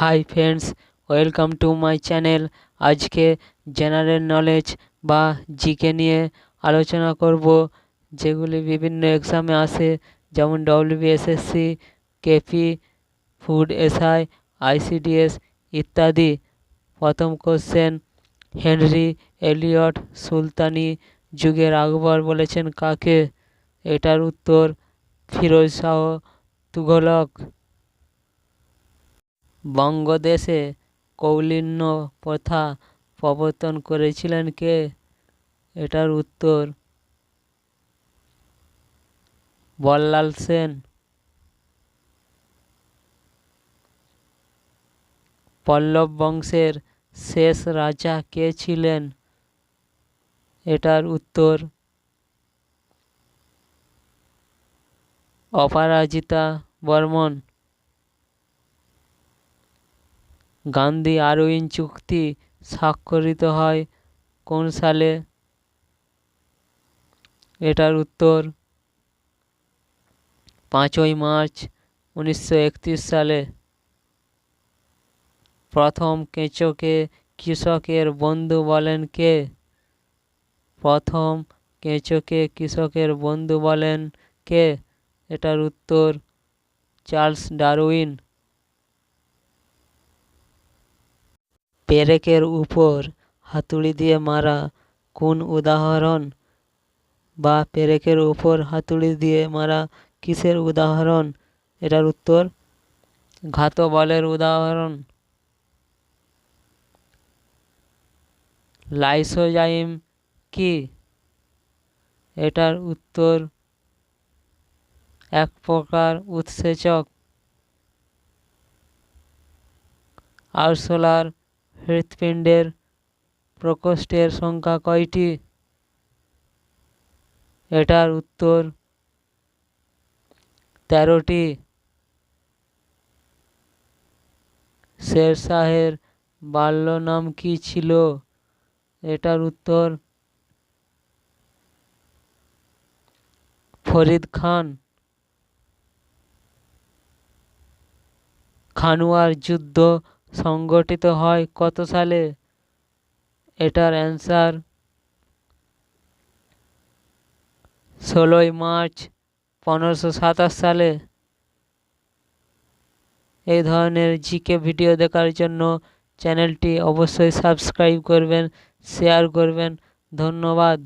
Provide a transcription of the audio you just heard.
Hi friends welcome to my channel আজকে general knowledge বা GK নিয়ে আলোচনা করব, যেগুলি বিভিন্ন এক্সামে আসে, যেমন WBSSC KP food SI ICDS ইত্যাদি। প্রথম কোশ্চেন হেনরি এলিয়ট সুলতানি যুগের আকবর বলেছেন কাকে? এটার উত্তর ফিরোজ শাহ তুঘলক বঙ্গদেশে কৌলিন্য প্রথা প্রবর্তন করেছিলেন কে? এটার উত্তর বল্লাল সেন। পল্লব বংশের শেষ রাজা কে ছিলেন? এটার উত্তর অপরাজিতা বর্মন। গান্ধী আরউইন চুক্তি স্বাক্ষরিত হয় কোন সালে? এটার উত্তর পাঁচই মার্চ উনিশশো একত্রিশ সালে। প্রথম কেঁচোকে কৃষকের বন্ধু বলেন কে? প্রথম কেঁচোকে কৃষকের বন্ধু বলেন কে? এটার উত্তর চার্লস ডারউইন। পেরেকের উপর হাতুড়ি দিয়ে মারা, কোন উদাহরণ? বা পেরেকের উপর হাতুড়ি দিয়ে মারা কিসের উদাহরণ? এটার উত্তর ঘাত বলের উদাহরণ। লাইসোজাইম কি? এটার উত্তর, এক প্রকার উৎসেচক। আরশোলার হৃৎপিণ্ডের প্রকোষ্ঠের সংখ্যা কয়টি? এটার উত্তর তেরোটি। শেরশাহের বাল্য নাম কি ছিল? এটার উত্তর ফরিদ খান। খানুয়ার যুদ্ধ সংগঠিত হয় কত সালে? এটার অ্যান্সার ষোলোই মার্চ পনেরোশো সাতাশ সালে। এই ধরনের জিকে ভিডিও দেখার জন্য চ্যানেলটি অবশ্যই সাবস্ক্রাইব করবেন, শেয়ার করবেন। ধন্যবাদ।